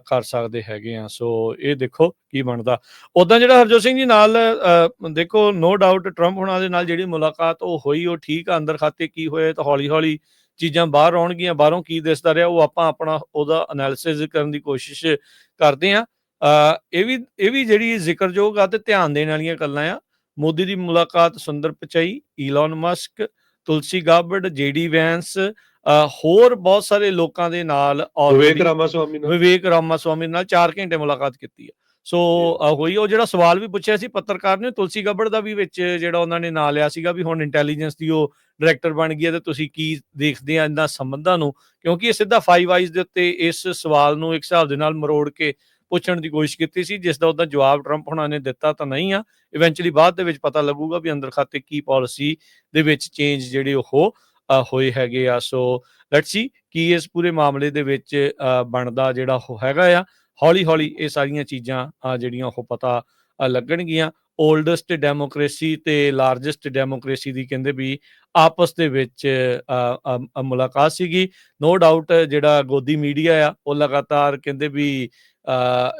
S1: ਕਰ ਸਕਦੇ ਹੈਗੇ ਆ। ਸੋ ਇਹ ਦੇਖੋ ਕੀ ਬਣਦਾ। ਉਦਾਂ ਜਿਹੜਾ ਹਰਜੋਤ ਸਿੰਘ ਜੀ ਨਾਲ ਦੇਖੋ ਨੋ ਡਾਊਟ ਟਰੰਪ ਹੁਣਾਂ ਦੇ ਨਾਲ ਜਿਹੜੀ ਮੁਲਾਕਾਤ ਉਹ ਹੋਈ ਉਹ ਠੀਕ ਆ ਅੰਦਰ ਖਾਤੇ ਕੀ ਹੋਏ ਤਾਂ ਹੌਲੀ ਹੌਲੀ ਚੀਜ਼ਾਂ ਬਾਹਰ ਆਉਣਗੀਆਂ ਬਾਹਰੋਂ ਕੀ ਦਿਸਦਾ ਰਿਹਾ ਉਹ ਆਪਾਂ ਆਪਣਾ ਉਹਦਾ ਐਨਾਲਿਸਿਸ ਕਰਨ ਦੀ ਕੋਸ਼ਿਸ਼ ਕਰਦੇ ਆ। ਅ, ਇਹ ਵੀ ਇਹ ਵੀ ਜਿਹੜੀ ਜ਼ਿਕਰਯੋਗ ਆ ਤੇ ਧਿਆਨ ਦੇਣ ਵਾਲੀਆਂ ਗੱਲਾਂ ਆ। ਮੋਦੀ ਦੀ ਮੁਲਾਕਾਤ Sundar Pichai Elon Musk Tulsi ਗਾਬੜ ਜੇਡੀ ਵੈਂਸ ਅ, ਹੋਰ ਬਹੁਤ ਸਾਰੇ ਲੋਕਾਂ ਦੇ ਨਾਲ
S2: ਵਿਵੇਕ
S1: already-
S2: ਰਾਮਾ ਸਵਾਮੀ ਨਾਲ।
S1: ਵਿਵੇਕ ਰਾਮਾ ਸਵਾਮੀ ਨਾਲ 4 ਘੰਟੇ ਮੁਲਾਕਾਤ ਕੀਤੀ ਆ ਸੋ ਹੋਈ ਉਹ ਜਿਹੜਾ ਸਵਾਲ ਵੀ ਪੁੱਛਿਆ ਸੀ ਪੱਤਰਕਾਰ ਨੇ ਤੁਲਸੀ ਗੱਬੜ ਦਾ ਵੀ ਵਿੱਚ ਜਿਹੜਾ ਉਹਨਾਂ ਨੇ ਨਾਂ ਲਿਆ ਸੀਗਾ ਵੀ ਹੁਣ ਇੰਟੈਲੀਜੈਂਸ ਦੀ ਉਹ ਡਾਇਰੈਕਟਰ ਬਣ ਗਈ ਹੈ ਤੇ ਤੁਸੀਂ ਕੀ ਦੇਖਦੇ ਆ ਇਹਨਾਂ ਸੰਬੰਧਾਂ ਨੂੰ? ਕਿਉਂਕਿ ਇਹ ਸਿੱਧਾ ਫਾਈਵ ਆਈਜ਼ ਦੇ ਉੱਤੇ ਇਸ ਸਵਾਲ ਨੂੰ ਇੱਕ ਹਿਸਾਬ ਦੇ ਨਾਲ ਮਰੋੜ ਕੇ ਪੁੱਛਣ ਦੀ ਕੋਸ਼ਿਸ਼ ਕੀਤੀ ਸੀ ਜਿਸ ਦਾ ਉਹਦਾ ਜਵਾਬ ਟਰੰਪ ਹੁਣਾਂ ਨੇ ਦਿੱਤਾ ਤਾਂ ਨਹੀਂ ਆ। ਇਵੈਂਚੁਅਲੀ ਬਾਅਦ ਦੇ ਵਿੱਚ ਪਤਾ ਲੱਗੂਗਾ ਵੀ ਅੰਦਰ ਖਾਤੇ ਕੀ ਪਾਲਿਸੀ ਦੇ ਵਿੱਚ ਚੇਂਜ ਜਿਹੜੇ ਉਹ ਹੋਏ ਹੈਗੇ ਆ, ਸੋ ਲੈਟਸ ਸੀ ਕੀ ਇਸ ਪੂਰੇ ਮਾਮਲੇ ਦੇ ਵਿੱਚ ਬਣਦਾ ਜਿਹੜਾ ਉਹ ਹੈਗਾ ਆ। ਹੌਲੀ ਹੌਲੀ ਇਹ ਸਾਰੀਆਂ ਚੀਜ਼ਾਂ ਜਿਹੜੀਆਂ ਉਹ ਪਤਾ ਲੱਗਣਗੀਆਂ। 올ਡੈਸਟ ਡੈਮੋਕ੍ਰੇਸੀ ਤੇ ਲਾਰਜੈਸਟ ਡੈਮੋਕ੍ਰੇਸੀ ਦੀ ਕਹਿੰਦੇ ਵੀ ਆਪਸ ਦੇ ਵਿੱਚ ਮੁਲਾਕਾਤ ਸੀਗੀ। ਨੋ ਡਾਊਟ ਜਿਹੜਾ ਗੋਦੀ ਮੀਡੀਆ ਆ, ਉਹ ਲਗਾਤਾਰ ਕਹਿੰਦੇ ਵੀ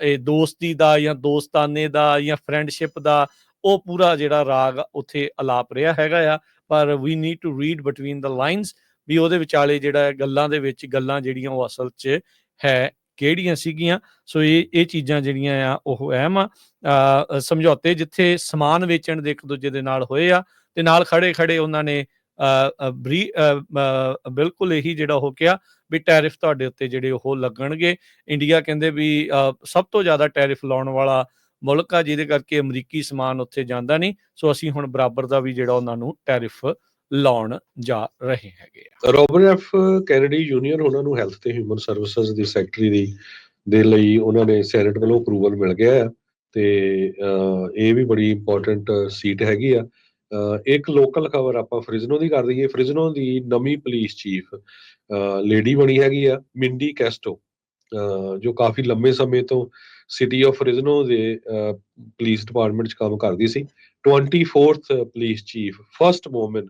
S1: ਇਹ ਦੋਸਤੀ ਦਾ ਜਾਂ ਦੋਸਤਾਨੇ ਦਾ ਜਾਂ ਫਰੈਂਡਸ਼ਿਪ ਦਾ ਉਹ ਪੂਰਾ ਜਿਹੜਾ ਰਾਗ ਉੱਥੇ ਅਲਾਪ ਰਿਹਾ ਹੈਗਾ ਆ ਪਰ we need to read between the lines ਵੀ ਉਹਦੇ ਵਿਚਾਲੇ ਜਿਹੜਾ ਗੱਲਾਂ ਦੇ ਵਿੱਚ ਗੱਲਾਂ ਜਿਹੜੀਆਂ ਉਹ ਅਸਲ 'ਚ ਹੈ ਕਿਹੜੀਆਂ ਸੀਗੀਆਂ? ਸੋ ਇਹ ਇਹ ਚੀਜ਼ਾਂ ਜਿਹੜੀਆਂ ਆ ਉਹ ਅਹਿਮ ਆ ਸਮਝੌਤੇ ਜਿੱਥੇ ਸਮਾਨ ਵੇਚਣ ਦੇ ਇੱਕ ਦੂਜੇ ਦੇ ਨਾਲ ਹੋਏ ਆ ਤੇ ਨਾਲ ਖੜੇ ਖੜੇ ਉਹਨਾਂ ਨੇ ਅ, ਬਰੀ ਅ, ਬਿਲਕੁਲ ਇਹੀ ਜਿਹੜਾ ਉਹ ਕਿਹਾ ਵੀ ਟੈਰਿਫ ਤੁਹਾਡੇ ਉੱਤੇ ਜਿਹੜੇ ਉਹ ਲੱਗਣਗੇ। ਇੰਡੀਆ ਕਹਿੰਦੇ ਵੀ ਅ, ਸਭ ਤੋਂ ਜ਼ਿਆਦਾ ਟੈਰਿਫ ਲਾਉਣ ਵਾਲਾ ਮੁਲਕ ਆ ਜਿਹਦੇ ਕਰਕੇ ਅਮਰੀਕੀ ਸਮਾਨ ਉੱਥੇ ਜਾਂਦਾ ਨਹੀਂ। ਸੋ ਅਸੀਂ ਹੁਣ ਬਰਾਬਰ ਦਾ ਵੀ ਜਿਹੜਾ ਉਹਨਾਂ ਨੂੰ ਟੈਰਿਫ ਲਾਉਣ ਜਾ ਰਹੇ ਹੈਗੇ ਆ।
S2: ਰੋਬਰਟ ਐਫ ਕੈਨੇਡੀ ਜੂਨੀਅਰ ਉਹਨਾਂ ਨੂੰ ਹੈਲਥ ਤੇ ਹਿਊਮਨ ਸਰਵਿਸਿਜ਼ ਦੀ ਸੈਕਟਰੀ ਦੀ ਦੇ ਲਈ ਉਹਨਾਂ ਨੇ ਸੈਨੇਟ ਵੱਲੋਂ ਅਪਰੂਵਲ ਮਿਲ ਗਿਆ ਹੈ ਤੇ ਇਹ ਵੀ ਬੜੀ ਇੰਪੋਰਟੈਂਟ ਸੀਟ ਹੈਗੀ ਆ। ਇੱਕ ਲੋਕਲ ਖਬਰ ਆਪਾਂ ਫ੍ਰਿਜ਼ਨੋ ਦੀ ਕਰ ਦਈਏ। ਫ੍ਰਿਜ਼ਨੋ ਦੀ ਨਵੀਂ ਪੁਲਿਸ ਚੀਫ ਲੇਡੀ ਬਣੀ ਹੈਗੀ ਆ ਮਿੰਡੀ ਕੈਸਟੋ। ਅਹ, ਜੋ ਕਾਫੀ ਲੰਮੇ ਸਮੇਂ ਤੋਂ ਸਿਟੀ ਆਫ ਫ੍ਰਿਜ਼ਨੋ ਦੇ ਪੁਲਿਸ ਡਿਪਾਰਟਮੈਂਟ 'ਚ ਕੰਮ ਕਰਦੀ ਸੀ। 24th police chief first woman